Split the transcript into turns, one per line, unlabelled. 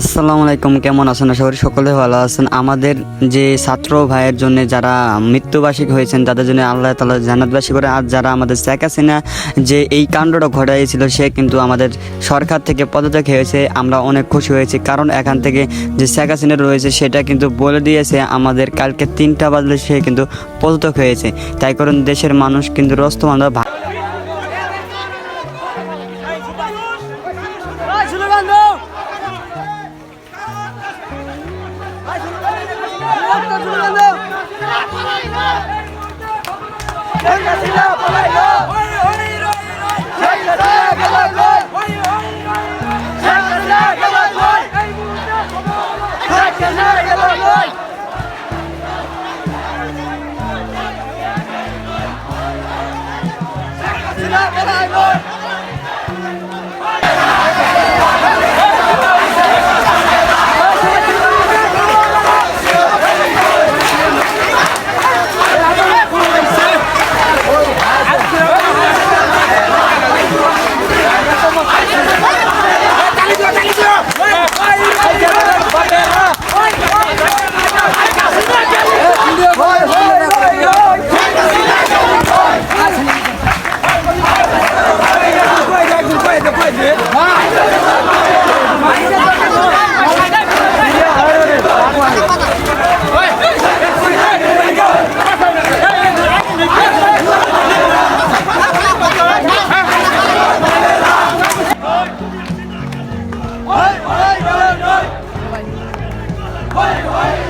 আসসালামু আলাইকুম, কেমন আছেন? আশা করি সকলে ভালো আছেন। আমাদের যে ছাত্র ভাইয়ের জন্য যারা মৃত্যুবার্ষিক হয়েছেন, তাদের জন্য আল্লাহ তালা জান্নাতবাসী করে। আর যারা আমাদের শেখ হাসিনা যে এই কাণ্ডটা ঘটাইছিল, সে কিন্তু আমাদের সরকার থেকে পদত্যাগ হয়েছে। আমরা অনেক খুশি হয়েছি। কারণ এখান থেকে যে শেখ হাসিনা রয়েছে, সেটা কিন্তু বলে দিয়েছে, আমাদের কালকে তিনটা বাজলে সে কিন্তু পদত্যাগ হয়েছে। তাই কারণ দেশের মানুষ কিন্তু
রস্ত রস্তমানরা Get
out, get out, boy! Hoy!